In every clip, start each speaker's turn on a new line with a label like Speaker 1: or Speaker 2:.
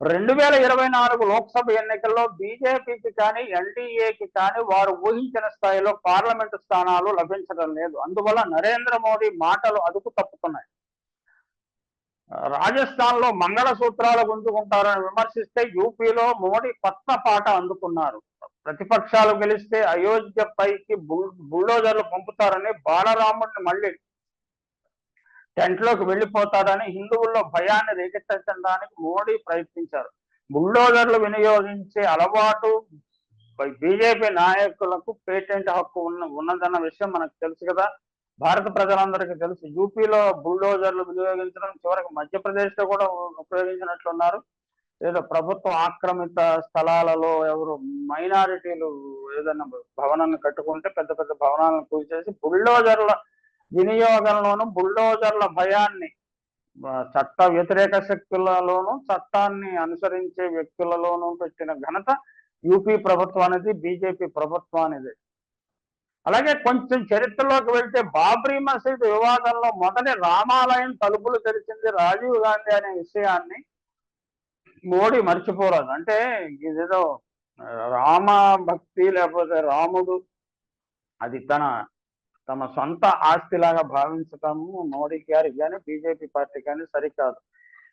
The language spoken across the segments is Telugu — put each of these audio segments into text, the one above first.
Speaker 1: రెండు వేల ఇరవై నాలుగు లోక్సభ ఎన్నికల్లో బీజేపీకి కానీ ఎన్డీఏకి కానీ వారు ఊహించిన స్థాయిలో పార్లమెంటు స్థానాలు లభించడం లేదు. అందువల్ల నరేంద్ర మోడీ మాటలు అదుపు తప్పుతున్నాయి. రాజస్థాన్లో మంగళ సూత్రాలు గుంజుకుంటారని విమర్శిస్తే యూపీలో మోడీ కొత్త పాట అందుకున్నారు. ప్రతిపక్షాలు గెలిస్తే అయోధ్య పైకి బుల్ బుల్డోజర్లు పంపుతారని బాలరాముడిని మళ్ళీ టెంట్లోకి వెళ్ళిపోతాడని హిందువుల్లో భయాన్ని రేకెత్తించడానికి మోడీ ప్రయత్నించారు. బుల్డోజర్లు వినియోగించే అలవాటు బీజేపీ నాయకులకు పేటెంట్ హక్కు ఉన్న ఉన్నదన్న విషయం మనకు తెలుసు కదా. భారత ప్రజలందరికీ తెలుసు. యూపీలో బుల్డోజర్లు వినియోగించడం చివరికి మధ్యప్రదేశ్లో కూడా ఉపయోగించినట్లున్నారు. ఏదో ప్రభుత్వం ఆక్రమిత స్థలాలలో ఎవరు మైనారిటీలు ఏదైనా భవనాన్ని కట్టుకుంటే పెద్ద పెద్ద భవనాలను కూల్చేసి బుల్డోజర్ల వినియోగంలోను బుల్డోజర్ల భయాన్ని చట్ట వ్యతిరేక శక్తులలోను చట్టాన్ని అనుసరించే వ్యక్తులలోనూ పెట్టిన ఘనత యూపీ ప్రభుత్వానిది బీజేపీ ప్రభుత్వానిది అలాగే కొంచెం చరిత్రలోకి వెళ్తే బాబ్రీ మసీద్ వివాదంలో మొదటి రామాలయం తలుపులు తెరిచింది రాజీవ్ గాంధీ అనే విషయాన్ని మోడీ మర్చిపోరాదు. అంటే ఇదేదో రామ భక్తి లేకపోతే రాముడు అది తన తమ సొంత ఆస్తిలాగా భావించటము మోడీ గారికి కానీ బీజేపీ పార్టీ కానీ సరికాదు.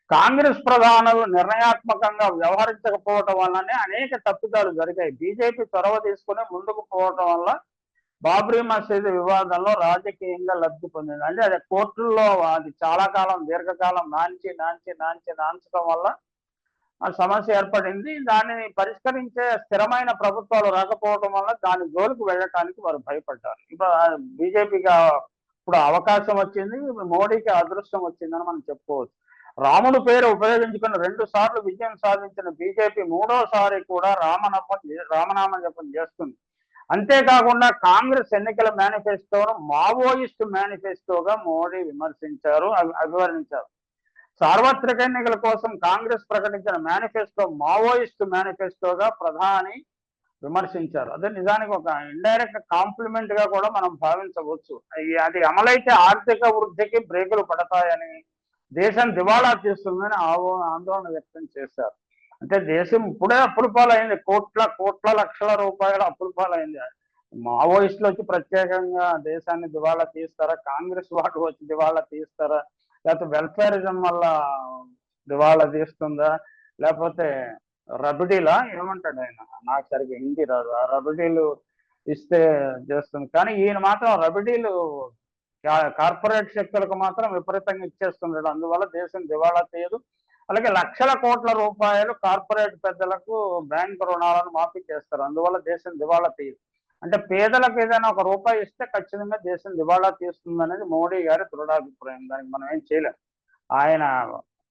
Speaker 1: కాంగ్రెస్ ప్రధానులు నిర్ణయాత్మకంగా వ్యవహరించకపోవటం వల్లనే అనేక తప్పిదాలు జరిగాయి. బీజేపీ చొరవ తీసుకుని ముందుకు పోవటం వల్ల బాబ్రీ మసీదు వివాదంలో రాజకీయంగా లబ్ధి పొందింది. అంటే అది కోర్టుల్లో అది చాలా కాలం దీర్ఘకాలం నాంచి నాంచి నాంచి నాంచడం వల్ల సమస్య ఏర్పడింది. దానిని పరిష్కరించే స్థిరమైన ప్రభుత్వాలు రాకపోవడం వల్ల దాని జోలికి వెళ్ళటానికి వారు భయపడ్డారు. ఇప్పుడు బీజేపీకి ఇప్పుడు అవకాశం వచ్చింది మోడీకి అదృష్టం వచ్చిందని మనం చెప్పుకోవచ్చు. రాముడు పేరు ఉపయోగించుకుని రెండు సార్లు విజయం సాధించిన బీజేపీ మూడోసారి కూడా రామనామం రామనామం జపం చేస్తుంది. అంతేకాకుండా కాంగ్రెస్ ఎన్నికల మేనిఫెస్టోను మావోయిస్ట్ మేనిఫెస్టోగా మోడీ విమర్శించారు అవి- అభివర్ణించారు. సార్వత్రిక ఎన్నికల కోసం కాంగ్రెస్ ప్రకటించిన మేనిఫెస్టో మావోయిస్ట్ మేనిఫెస్టోగా ప్రధాని విమర్శించారు. అదే నిజానికి ఒక ఇండైరెక్ట్ కాంప్లిమెంట్గా కూడా మనం భావించవచ్చు. అది అమలైతే ఆర్థిక వృద్ధికి బ్రేకులు పడతాయని దేశం దివాళా తీస్తుందని ఆందోళన వ్యక్తం చేశారు. అంటే దేశం ఇప్పుడే అప్పుల పాలైంది. కోట్ల కోట్ల లక్షల రూపాయల అప్పుల పాలైంది. మావోయిస్టులు వచ్చి ప్రత్యేకంగా దేశాన్ని దివాళా తీస్తారా? కాంగ్రెస్ వాళ్ళు వచ్చి దివాళా తీస్తారా? లేకపోతే వెల్ఫేరిజం వల్ల దివాళా తీస్తుందా? లేకపోతే రబిడీలా? ఏమంటాడు ఆయన? నాకు సరిగ్గా హిందీ రాదు. ఆ రబిడీలు ఇస్తే చేస్తుంది. కానీ ఈయన మాత్రం రబిడీలు కార్పొరేట్ శక్తులకు మాత్రం విపరీతంగా ఇచ్చేస్తున్నాడు. అందువల్ల దేశం దివాళా తీయదు. అలాగే లక్షల కోట్ల రూపాయలు కార్పొరేట్ పెద్దలకు బ్యాంక్ రుణాలను మాఫీ చేస్తారు. అందువల్ల దేశం దివాళా తీయదు. అంటే పేదలకు ఏదైనా ఒక రూపాయి ఇస్తే ఖచ్చితంగా దేశం దివాళా తీస్తుంది అనేది మోడీ గారి దృఢాభిప్రాయం. దానికి మనం ఏం చేయలేం. ఆయన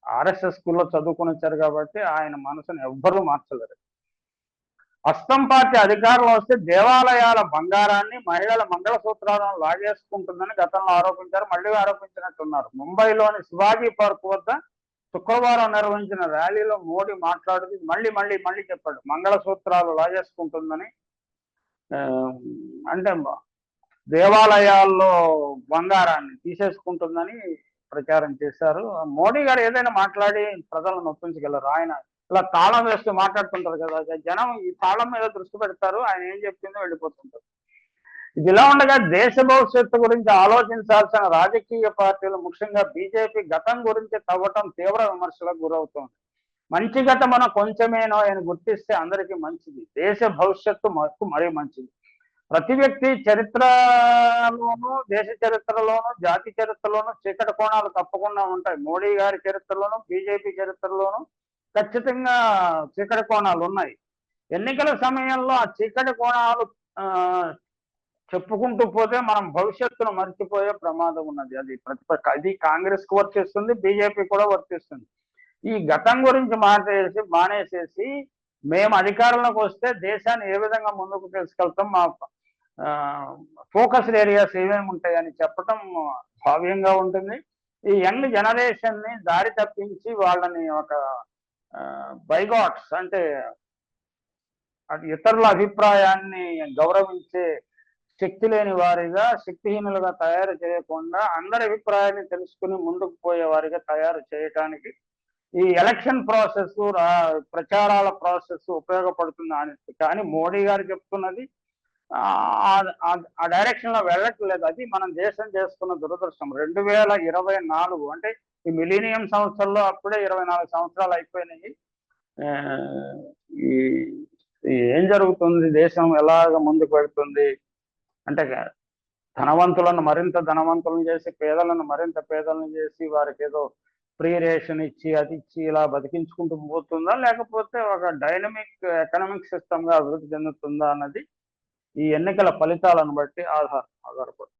Speaker 1: ఆర్ఎస్ఎస్ స్కూల్లో చదువుకుని వచ్చారు కాబట్టి ఆయన మనసును ఎవ్వరూ మార్చలేరు. అస్తం పార్టీ అధికారంలో వస్తే దేవాలయాల బంగారాన్ని మహిళల మంగళసూత్రాలను లాగేసుకుంటుందని గతంలో ఆరోపించారు. మళ్ళీ ఆరోపించినట్టున్నారు. ముంబైలోని శివాజీ పార్క్ వద్ద శుక్రవారం నిర్వహించిన ర్యాలీలో మోడీ మాట్లాడుతూ మళ్ళీ మళ్ళీ మళ్ళీ చెప్పాడు. మంగళసూత్రాలు లాగేసుకుంటుందని అంటే దేవాలయాల్లో బంగారాన్ని తీసేసుకుంటుందని ప్రచారం చేశారు. మోడీ గారు ఏదైనా మాట్లాడి ప్రజలను ఒప్పించగలరు ఆయన ఇలా తాళం వేస్తూ మాట్లాడుతుంటారు కదా జనం ఈ తాళం మీద దృష్టి పెడతారు ఆయన ఏం చెప్తుందో వెళ్ళిపోతుంటారు. ఇది ఇలా ఉండగా దేశ భవిష్యత్తు గురించి ఆలోచించాల్సిన రాజకీయ పార్టీలు ముఖ్యంగా బీజేపీ గతం గురించి తవ్వటం తీవ్ర విమర్శలకు గురవుతోంది. మంచి గతమున కొంచెమేనో అని గుర్తిస్తే అందరికీ మంచిది. దేశ భవిష్యత్తు మనకు మరీ మంచిది. ప్రతి వ్యక్తి చరిత్రలోనూ దేశ చరిత్రలోను జాతి చరిత్రలోనూ చీకటి కోణాలు తప్పకుండా ఉంటాయి. మోడీ గారి చరిత్రలోను బీజేపీ చరిత్రలోను ఖచ్చితంగా చీకటి కోణాలు ఉన్నాయి. ఎన్నికల సమయంలో ఆ చీకటి కోణాలు ఆ, చెప్పుకుంటూ పోతే మనం భవిష్యత్తును మర్చిపోయే ప్రమాదం ఉన్నది. అది ప్రతిపక్ష అది కాంగ్రెస్కు వర్తిస్తుంది బీజేపీ కూడా వర్తిస్తుంది. ఈ గతం గురించి మాట్లాడేసి మానేసేసి మేము అధికారంలోకి వస్తే దేశాన్ని ఏ విధంగా ముందుకు తీసుకెళ్తాం మా ఫోకస్డ్ ఏరియాస్ ఏమేమి ఉంటాయని చెప్పటం భావ్యంగా ఉంటుంది. ఈ యంగ్ జనరేషన్ని దారి తప్పించి వాళ్ళని ఒక బైగాట్స్ అంటే అది ఇతరుల అభిప్రాయాన్ని గౌరవించే శక్తి లేని వారిగా శక్తిహీనులుగా తయారు చేయకుండా అందరి అభిప్రాయాన్ని తెలుసుకుని ముందుకు పోయే వారిగా తయారు చేయటానికి ఈ ఎలక్షన్ ప్రాసెస్ ప్రచారాల ప్రాసెస్ ఉపయోగపడుతుంది అని కానీ మోడీ గారు చెప్తున్నది ఆ- ఆ- డైరెక్షన్లో వెళ్ళట్లేదు. అది మనం దేశం చేసుకున్న దురదృష్టం. రెండు వేల ఇరవై నాలుగు అంటే ఈ మిలీనియం సంవత్సరంలో అప్పుడే ఇరవై నాలుగు సంవత్సరాలు అయిపోయినాయి. ఆ, ఈ ఈ ఏం జరుగుతుంది? దేశం ఎలాగ ముందుకు వెళ్తుంది? అంటే ధనవంతులను మరింత ధనవంతులను చేసి పేదలను మరింత పేదలను చేసి వారికి ఏదో ఫ్రీ రేషన్ ఇచ్చి అది ఇచ్చి ఇలా బతికించుకుంటూ పోతుందా? లేకపోతే ఒక డైనమిక్ ఎకనామిక్ సిస్టమ్గా అభివృద్ధి చెందుతుందా అన్నది ఈ ఎన్నికల ఫలితాలను బట్టి ఆధార ఆధారపడుతుంది